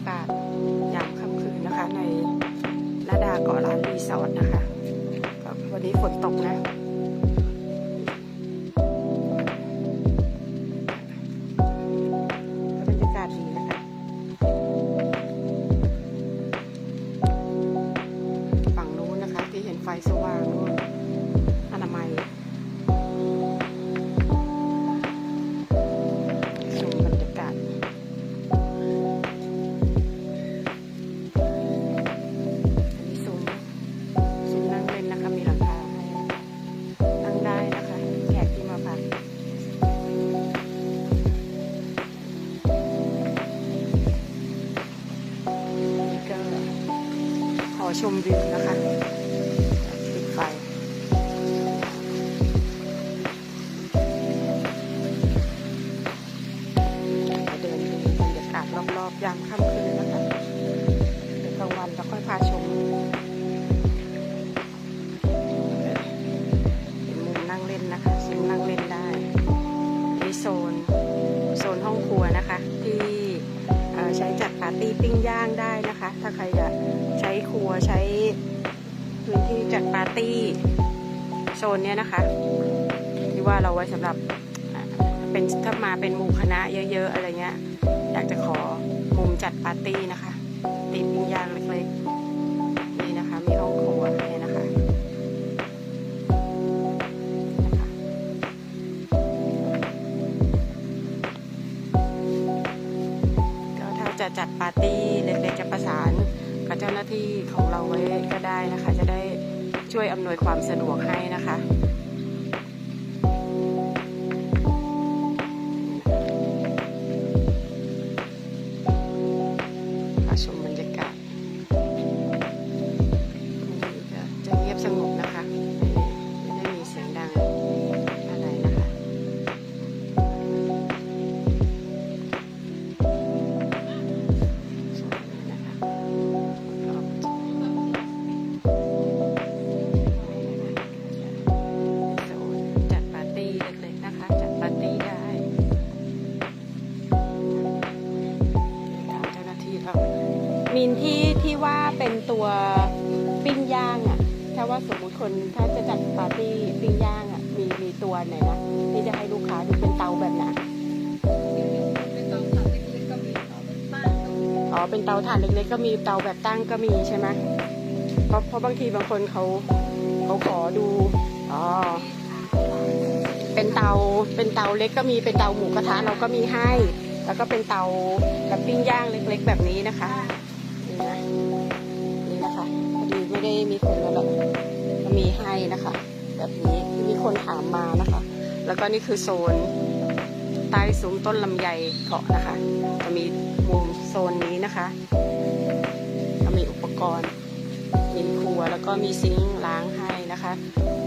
ากาศยามค่ำคืนนะคะ ในระดาเกาะล้านรีสอร์ทนะคะก็วันนี้ฝนตกนะ วิวนะคะปิดไฟ เดินดูบรรยากาศรอบๆยามค่ำคืนนะคะเดี๋ยวกลางวันเราค่อยพาชมเป็นมุมนั่งเล่นนะคะซุ้มนั่งเล่นได้มีโซนโซนห้องครัวนะคะ ที่ใช้จัดปาร์ตี้ปิ้งย่างได้ นะคะ ถ้าใครจะใช้ครัวใช้พื้นที่จัดปาร์ตี้โซนเนี้ยนะคะ ที่ว่าเราไว้สำหรับเป็นถ้ามาเป็นหมู่คณะเยอะๆอะไรเงี้ยอยากจะขอมุมจัดปาร์ตี้นะคะตีปิ้งย่างเล็กๆ จะจัดปาร์ตี้เล็กๆจะประสานกับเจ้าหน้าที่ของเราไว้ก็ได้นะคะ จะได้ช่วยอำนวยความสะดวกให้นะคะ มินที่ที่ว่าเป็นตัวปิ้งย่างอะ ถ้าว่าสมมุติคนถ้าจะจัดปาร์ตี้ปิ้งย่างอะ มีมีตัวไหนนะที่จะให้ลูกค้าดูเป็นเตาแบบไหนอ๋อเป็นเตาถ่านเล็กๆก็มีเตาแบบตั้งก็มีใช่ไหมเพราะเพราะบางทีบางคนเขาเขาขอดูอ๋อเป็นเตาเป็นเตาเล็กก็มีเป็นเตาหมูกระทะเราก็มีให้ แล้วก็เป็นเตาแบบปิ้งย่างเล็ก ๆ แบบนี้นะคะ ม่ได้มีคนมาแบบมีให้นะคะ แบบนี้มีคนถามมานะคะ แล้วก็นี่คือโซนใต้ซุ้มต้นลำไยเกาะนะคะ จะมีมุมโซนนี้นะคะก็มีอุปกรณ์มีครัวแล้วก็มีซิงค์ล้างให้นะคะ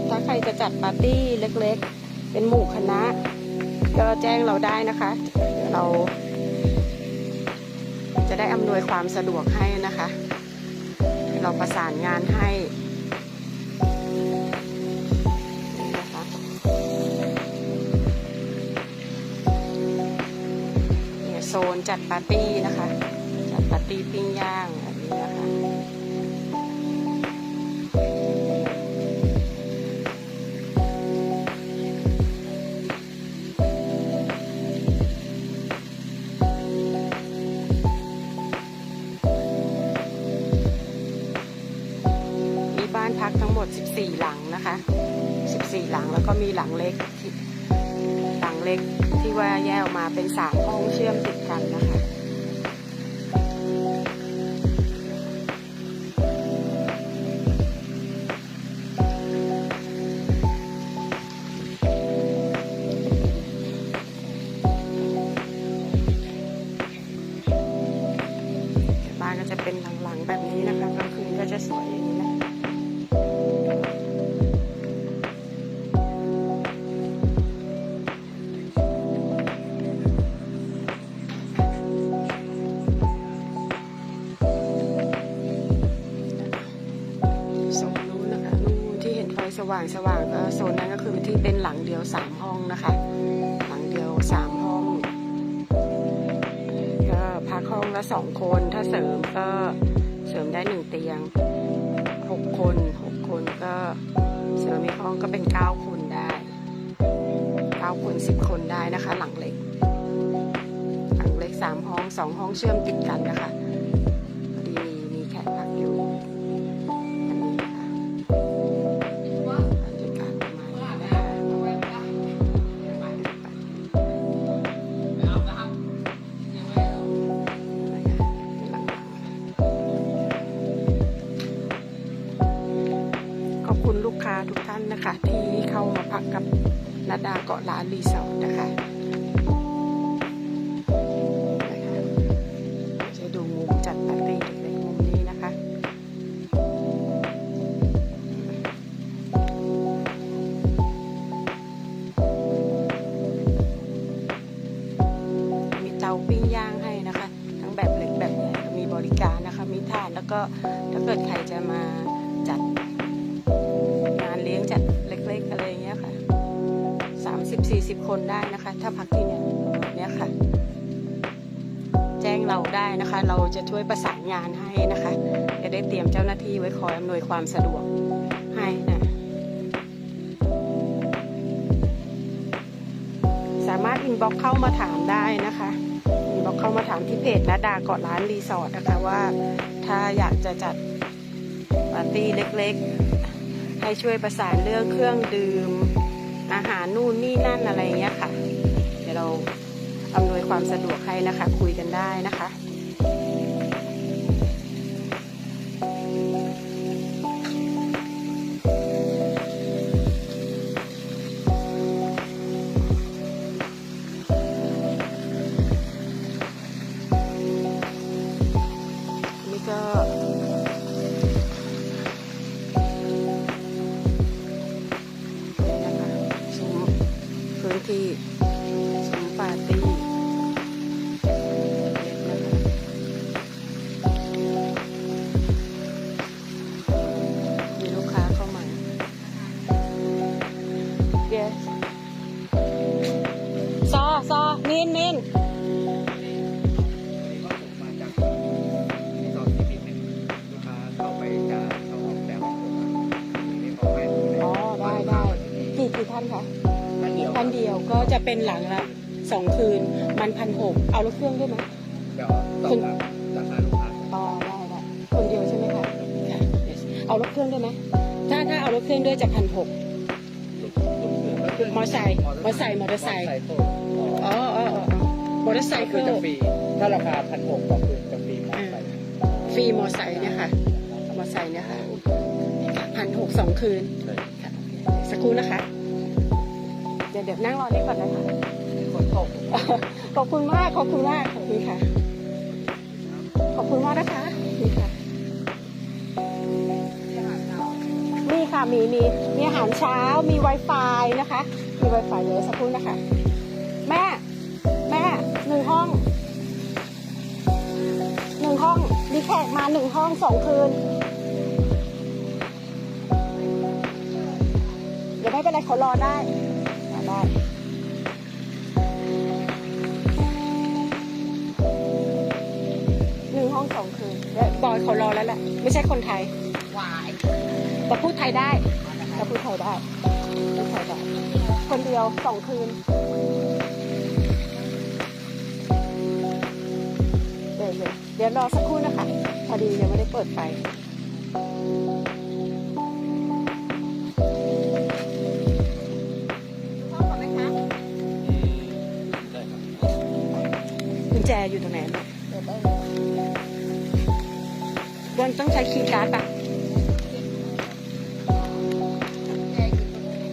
ถ้าใครจะจัดปาร์ตี้เล็กๆ เป็นหมู่คณะ ก็แจ้งเราได้นะคะ เดี๋ยวเรา จะได้อำนวยความสะดวกให้นะคะ เราประสานงานให้โซนจัดปาร์ตี้นะคะ จัดปาร์ตี้ปิ้งย่างแบบนี้นะคะ คน ถ้าเสริมก็เสริมได้หนึ่งเตียง 6 คน 6 คนก็เสริมอีห้องก็เป็น 9 คนได้ 9 คน 10 คนได้นะคะ หลังเล็ก หลังเล็ก 3 ห้อง 2 ห้องเชื่อมติดกันนะคะ ช่วยประสานงานให้นะคะ จะได้เตรียมเจ้าหน้าที่ไว้คอยอำนวยความสะดวกให้นะสามารถอินบ็อกเข้ามาถามได้นะคะอินบ็อกเข้ามาถามที่เพจนาดาเกาะร้านรีสอร์ทนะคะว่า ถ้าอยากจะจัดปาร์ตี้เล็กๆ ให้ช่วยประสานเรื่องเครื่องดื่ม อาหารนู่นนี่นั่นอะไรเงี้ยค่ะ เดี๋ยวเราอำนวยความสะดวกให้นะคะ คุยกันได้นะคะ กี่กี่ท่านคะท่านเดียวท่านเดียวก็จะเป็นหลังละสองคืน มันพันหกเอารถเครื่องด้วยไหมเดี๋ยวตอบรับราคาลูกค้าอ๋อได้ได้คนเดียวใช่ไหมคะค่ะ yes เอารถเครื่องด้วยไหมถ้าถ้าเอารถเครื่องด้วยจะพันหกมอไซค์มอไซค์มอเตอร์ไซค์โต้อ๋ออ๋ออ๋อมอเตอร์ไซก็ค์คือจะฟรีถ้าราคาพันหกต่อคืนจะฟรีมอเตอร์ไซค์ฟรีมอไซค์เนี่ยค่ะมอไซค์เนี่ยค่ะพันหกสองคืนค่ะสักครู่นะคะเดี๋ยวเดี๋ยวนั่งรอนี่ก่อนนะคะฝนตกขอบคุณมากขอบคุณมากขอบคุณค่ะ ขอบคุณมากนะคะนี่ค่ะมีค่ะมีมีมีอาหารเช้ามี Wi-Fi นะคะ มี Wi-Fi เดี๋ยวสักครู่นะคะ แม่ แม่หนึ่งห้องหนึ่งห้องมีแขกมาหนึ่งห้องสองคืนเดี๋ยวไม่เป็นไรเขารอได้รอได้ หนึ่งห้องสองคืนเดี๋ยวบอยเขารอแล้วแหละ ไม่ใช่คนไทย วายแต่พูดไทยได้แต่พูดไทยได้พูดไทยได้ คนเดียวสองคืน เดี๋ยวเดี๋ยวเดี๋ยวรอสักครู่นะคะ พอดียังไม่ได้เปิดไฟ ญแจอยู่ตรงไหนบ้างวันต้องใช้คีย์การ์ดปะแกอยู่ตรงนี้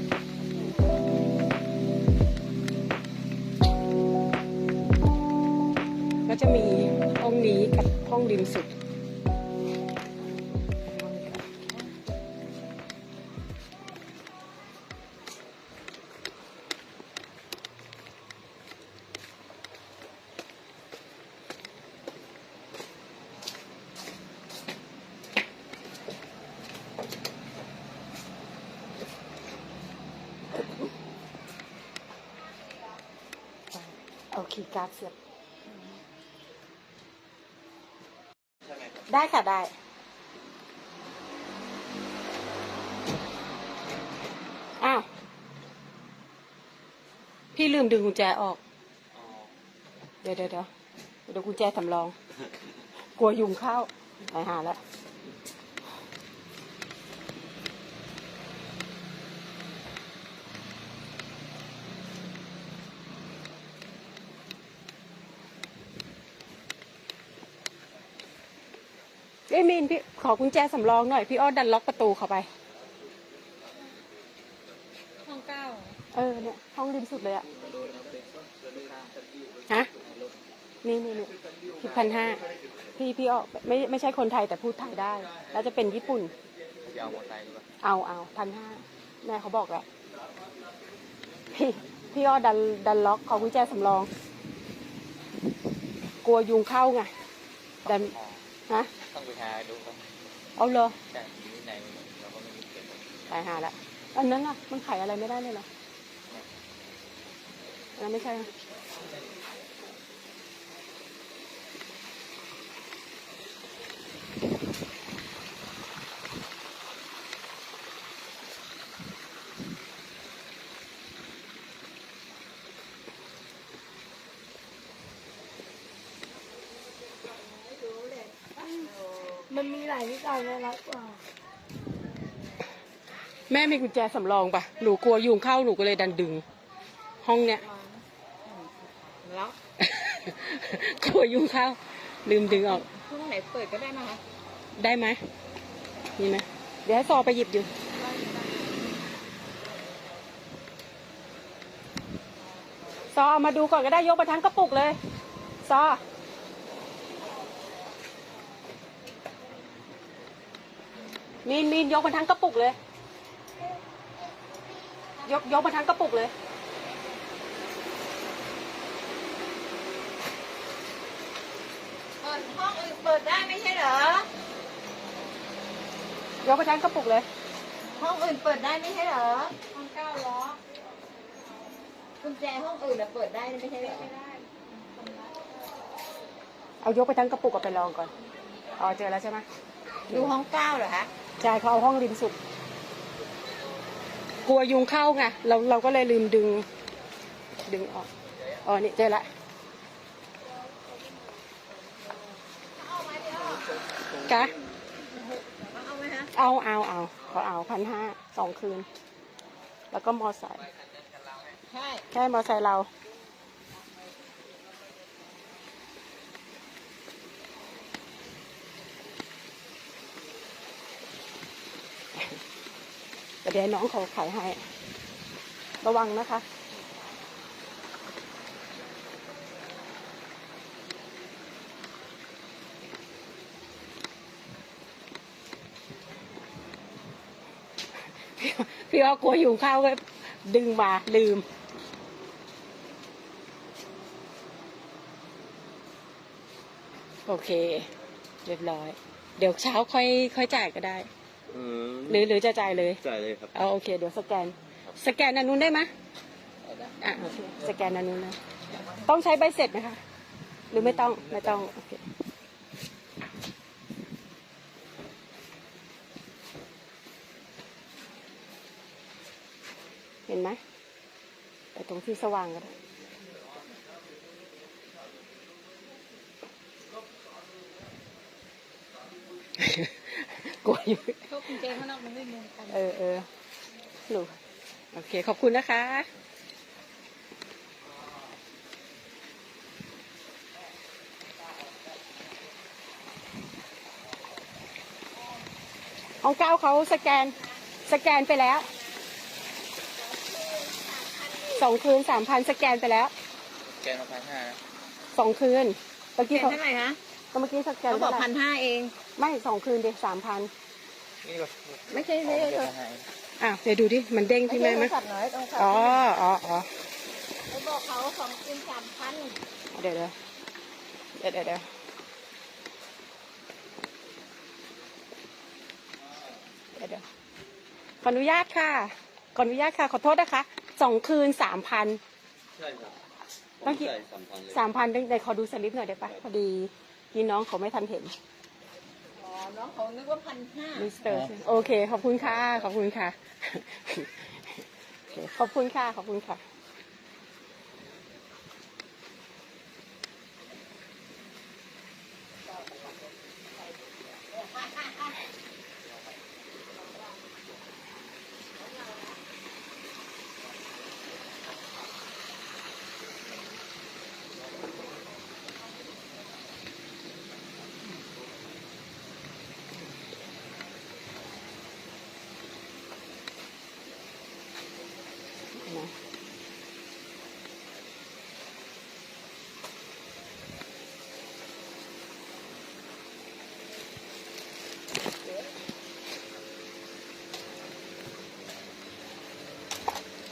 ก็จะมีห้องนี้กับห้องริมสุด การ์ดเสียบใช่ไหมครับได้ค่ะได้ อ้าว พี่ลืมดึงกุญแจออกอ๋อเดี๋ยวเดี๋ยวเดี๋ยวเดี๋ยวกุญแจสำรอง กลัวยุงเข้าไปหาแล้ว เอ้ยมีนพี่ขอกุญแจสำรองหน่อย พี่อ้อดันล็อกประตูเข้าไป ห้องเก้าเออเนี่ยห้องริมสุดเลยอะโดนเอาไปโดนข้างฮะ นี่นี่นี่คิดพันห้าพี่พี่อ้อไม่ไม่ใช่คนไทยแต่พูดไทยได้ แล้วจะเป็นญี่ปุ่น จะเอามอเตอร์ไซค์หรือเปล่าเอาเอาพันห้าแม่เขาบอกแล้วพี่พี่อ้อดันดันล็อกขอกุญแจสำรอง กลัวยุงเข้าไงดันอ๋อฮะ ต้องไปหาดูครับเอาเลยแต่ที่ไหนเราก็ไม่มีเก็บตายหาละอันนั้นล่ะ มันไขอะไรไม่ได้เลยเหรออันนั้นไม่ใช่นะ มันมีหลายนิสัยน่ารักกว่า แม่มีกุญแจสำรองปะหนูกลัวยุงเข้าหนูก็เลยดันดึง ห้องเนี้ยแล้วกลัวยุงเข้า ลืมดึงออก ห้องไหนเปิดก็ได้นะคะได้ไหมมีไหมเดี๋ยวให้ซอไปหยิบอยู่ ซอเอามาดูก่อนก็ได้ยกมาทั้งกระปุกเลย ซอ มีนมีนยกมาทั้งกระปุกเลย ยกยกมาทั้งกระปุกเลย เปิดห้องอื่นเปิดได้ไม่ใช่เหรอ ยกมาทั้งกระปุกเลย ห้องอื่นเปิดได้ไม่ใช่เหรอ ห้องเก้าล้อกุญแจห้องอื่นน่ะเปิดได้ไม่ใช่เหรอ เอายกไปทั้งกระปุกเอาไปลองก่อน อ๋อเจอแล้วใช่ไหมดูห้องเก้าเหรอคะ ใช่เขาเอาห้องริมสุด กลัวยุงเข้าไงเราเราก็เลยลืมดึง ดึงออกอ๋อนี่เจอละกะเอาไหมคะเอาเอาเอาขอเอาพันห้าสองคืน แล้วก็มอไซค์ใช่แค่มอไซค์เรา เดี๋ยวน้องเขาขายให้ ระวังนะคะ พี่พี่ว่ากลัวยุงเข้าก็ดึงมาลืมโอเค เรียบร้อย เดี๋ยวเช้าค่อยค่อยจ่ายก็ได้ อืมหรือหรือจะจ่ายเลยจ่ายเลยครับเอาโอเค เดี๋ยวสแกน สแกนอันนู้นได้ไหมอะโอเคสแกนอันนู้นนะต้องใช้ใบเสร็จไหมคะ หรือไม่ต้องไม่ต้องโอเคเห็นไหมไปตรงที่สว่างก็ได้กลัว อยู่พวกกุญแจข้างนอกมันไม่เหมือนกันเออเออหนูโอเค ขอบคุณนะคะของเก้าเขาสแกนสแกนไปแล้วสองคืนสามพันสแกนไปแล้วแกนมาพันห้านะสองคืนเมื่อกี้แกนเขาเท่าไหร่คะเมื่อกี้สแกนเขาบอกท่ไหร่พันห้าเอง ไม่สองคืนเดียสามพันนี่ก็ ไม่ใช่ไม่ใช่เดี๋โทยวรให้อะเดี๋ยวดูดิ มันเด้งที่แม่ไหมศัพท์หน่อยต้องศัพท์อ๋ออ๋ออ๋อไปบอกเขาสองคืนสามพันเดี๋ยวเดี๋ยวเดี๋ยวเดี๋ยวเดี๋ยวเดี๋ยวเดี๋ยวขออนุญาตค่ะ ขออนุญาตค่ะ ขอโทษนะคะสองคืนสามพันใช่ครับต้องกี่ใส่สามพันเลยสามพันตั้งแต่ขอดูสลิปหน่อยได้ปะพอดีพี่น้องเขาไม่ทันเห็น น้องเขานึกว่าพันห้ามิสเตอร์โอเค ขอบคุณค่ะ ขอบคุณค่ะ ขอบคุณค่ะ ขอบคุณค่ะ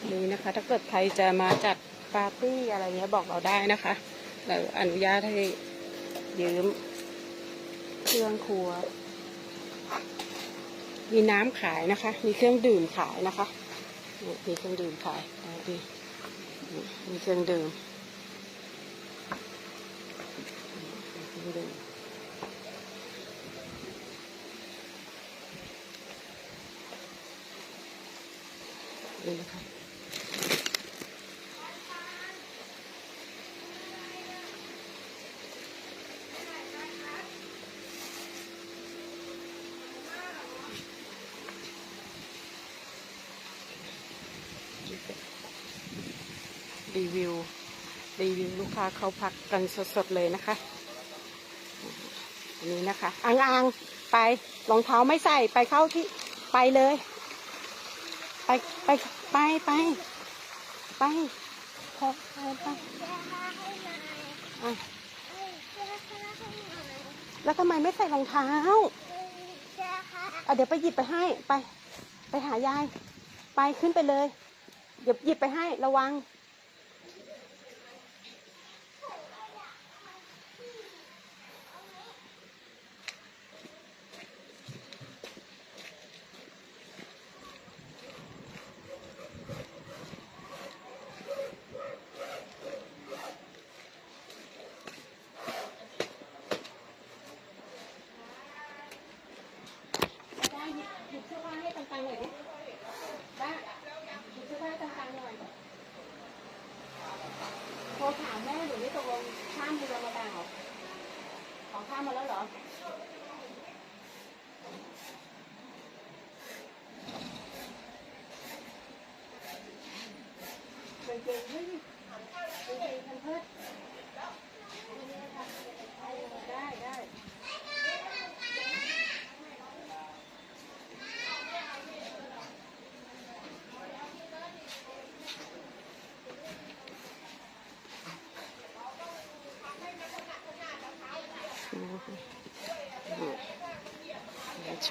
นี่นะคะ ถ้าเกิดใครจะมาจัดปาร์ตี้อะไรเงี้ยบอกเราได้นะคะ เราอนุญาตให้ยืมเครื่องครัว มีน้ำขายนะคะ มีเครื่องดื่มขายนะคะ มีเครื่องดื่มขายดีมีเครื่องดื่มมเครื่องดื่มนี่นะคะ รีวิว รีวิวลูกค้าเขาพักกันสดๆเลยนะคะอันนี้นะคะอังอังไปรองเท้าไม่ใส่ไปเข้าที่ไปเลย ไปไปไปไปไปพอไปไปแล้วทำไมไม่ใส่รองเท้าอะเดี๋ยวไปหยิบไปให้ไป ไปหายาย ไปขึ้นไปเลย เดี๋ยวหยิบไปให้ระวัง ได้หยิบหยิบเสื้อผ้าให้ตังๆหน่อยดิได้หยิบเสื้อผ้าให้ตังๆหน่อยโทรถามแม่หนูไม่ตกลงข้ามเรือมาต่างเหรอขอข้ามมาแล้วเหรอ เก่งๆเฮ้ยเก่งๆทันเพิดได้ได้ และ ช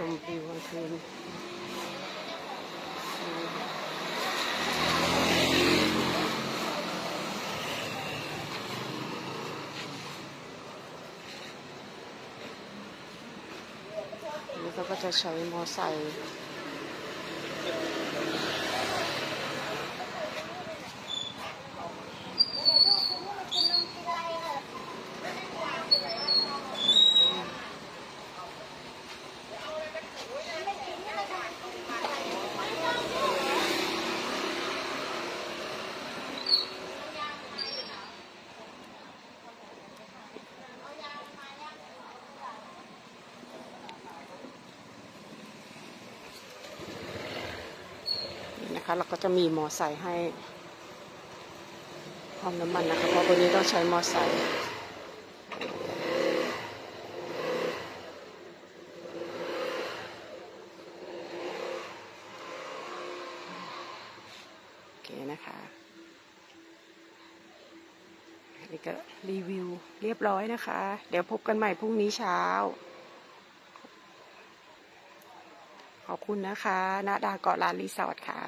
มวิวกลางคืน เราก็จะใช้มอไซค์ นะคะเราก็จะมีมอไซค์ให้พร้อมน้ำมันนะคะ เพราะวันนี้ต้องใช้มอไซค์โอเคนะคะอันนี้ก็รีวิวเรียบร้อยนะคะ เดี๋ยวพบกันใหม่พรุ่งนี้เช้าขอบคุณนะคะ นาดาเกาะลานรีสอร์ทค่ะ